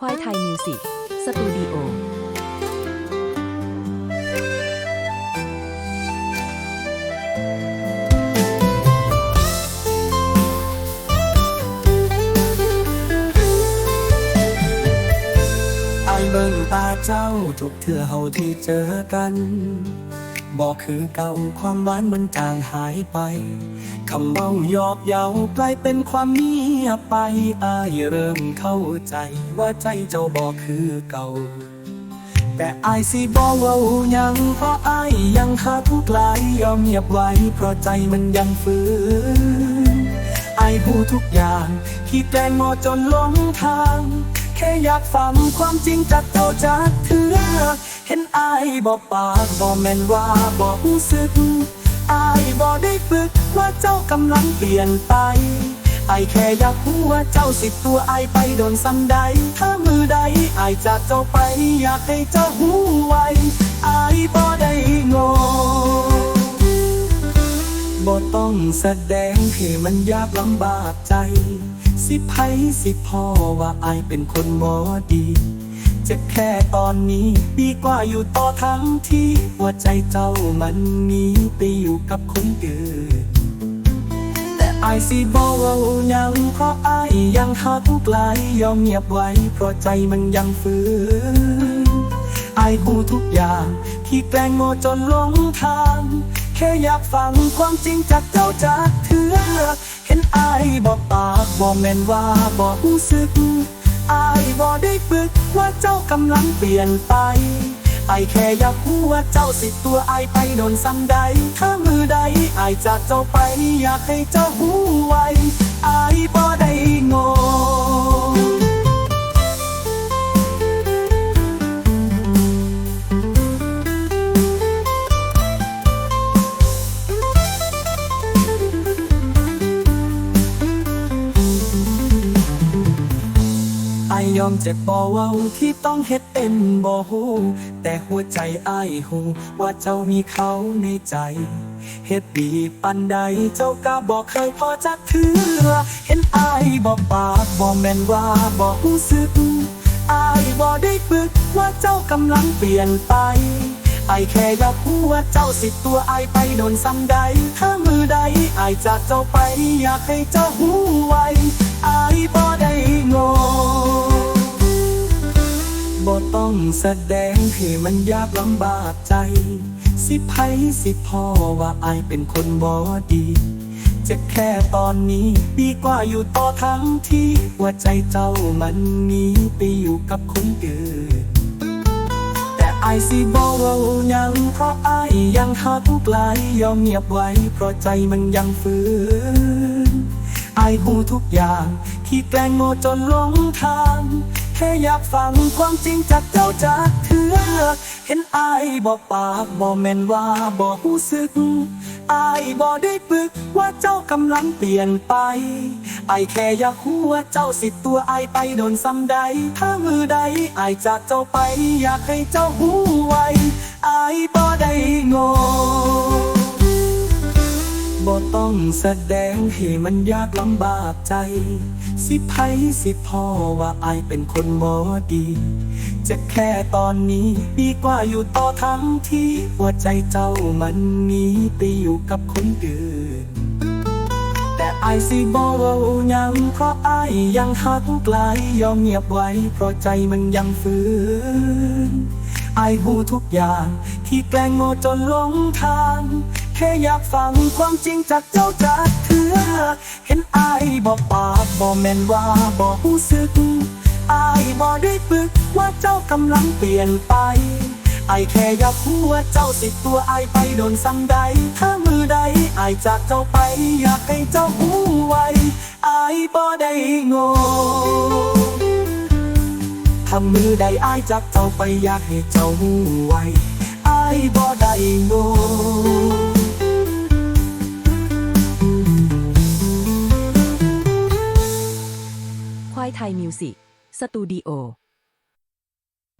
ควายไทยมิวสิกสตูดิโอไอเบิ่งตาเจ้าทุกเทื่อเฮาที่เจอกัน บอกคือเก่าความหวานมันจางหายไป คำเว้ายอบเยาวกลายเป็นความเงียบไปอายเริ่มเข้าใจ ว่าใจเจ้าบอกคือเก่า แต่อายสิบอกว่ายังเพราะอายยังหาทุกลายยอมเงียบไว้ เพราะใจมันยังฝืนอายพูดทุกอย่างที่แกล้งงอจนหลงทาง แค่อยากฟังความจริงจากเจ้าจากเธอ เห็นอายบอกปากบอกแม่นว่าบอกรู้สึกอายบอกได้ฝึกว่าเจ้ากำลังเปลี่ยนไปไอายแค่อยากรู้ว่าเจ้าสิบตัวไอายไปโดนซ้ำใด ถ้ามือใดไอายจากเจ้าไป อยากให้เจ้าหูไวไอายบ่ได้งงบ่ต้องแสดงให้มันยากลำบากใจ สิไผสิพ่อว่าไอายเป็นคนบ่ดี เจ็บแค่ตอนนี้ ดีกว่าอยู่ต่อทั้งที่หัวใจเจ้ามันนีไปอยู่กับคนอื่น แต่อายสิบอกว่ายังเพราะอายยังหาทุกลายยอมเงียบไว้ เพราะใจมันยังฝืนอายรู้ทุกอย่าง ที่แกล้งโง่จนหลงทาง แค่อยากฟังความจริงจากเจ้าจากเธอเห็นอายบอกปากบอกแม่นว่าบอกรู้สึก อายบอกได้ฝึกว่าเจ้ากำลังเปลี่ยนไปไอแค่อยากรู้ว่าเจ้าสิตัวไอไปโดนซ้ำใดถ้ามือใดไอจากเจ้าไปอยากให้เจ้าหูไวไอ ยอมเจ็บบ่เว้าที่ต้องเฮ็ดเป็นบ่ฮู้แต่หัวใจไอายฮู้ว่าเจ้ามีเขาในใจ เฮ็ดดีปันใดเจ้าก็บอกเคยพอจักเถือเห็นอายบอกปากบอกแม่นว่าบอกรู้สึกอายบอกได้ฝึกว่าเจ้ากำลังเปลี่ยนไปไอแค่อยากรู้ว่าเจ้าสิตัวไอไปโดนซ้ำใด ถ้ามือใดไอจากเจ้าไปอยากให้เจ้าหูว้ไแสดงให้มันยากลำบากใจ สิไผสิพ่อว่าอายเป็นคนบ่ดีจ็บแค่ตอนนี้ดีกว่าอยู่ต่อทั้งที่ว่าใจเจ้ามันหนีไปอยู่กับคนอื่นแต่อายสิบอกว่ายังเพราะอายยังหาทุกลายยอมเงียบไว้ เพราะใจมันยังฝืนอายรู้ทุกอย่างที่แกล้งโง่จนหลงทาง แค่อยากฟังความจริงจากเจ้าจากเธอเห็นอายบอกปากบอกแม่นว่าบอกรู้สึกอายบอกได้ปึกว่าเจ้ากำลังเปลี่ยนไปไอแค่อยากรู้ว่าเจ้าสิตัวไอไปโดนซ้ำใด ถ้ามือใดไอจากเจ้าไป อยากให้เจ้าหูไวไอบ่ได้ ต้องแสดงให้มันยากลำบากใจ สิไผสิพ่อว่าไอเป็นคนบ่ดีจ็บแค่ตอนนี้ดีกว่าอยู่ต่อทั้งที่หัวใจเจ้ามันหนีไปอยู่กับคนอื่น แต่อายสิบอกว่ายังเพราะอายยังหักไกลายยอมเงียบไว้ เพราะใจมันยังฝืนอายหูทุกอย่างที่แกล้งโง่จนหลงทาง แค่อยากฟังความจริงจากเจ้าจากเธอเห็นอายบอกปากบอกแม่นว่าบอกรู้สึกอายบอกได้ปึกว่าเจ้ากำลังเปลี่ยนไปไอแค่อยากรู้ว่าเจ้าสิตัวไอไปโดนซ้ำใด ถ้ามือใดไอจากเจ้าไป อยากให้เจ้าหูไว้ไอบ่ได้งงถ้ามือใดไอจากเจ้าไปอยากให้เจ้าหูไว้ไอบ่ได้งง ยมิวสิกสตูดิโอ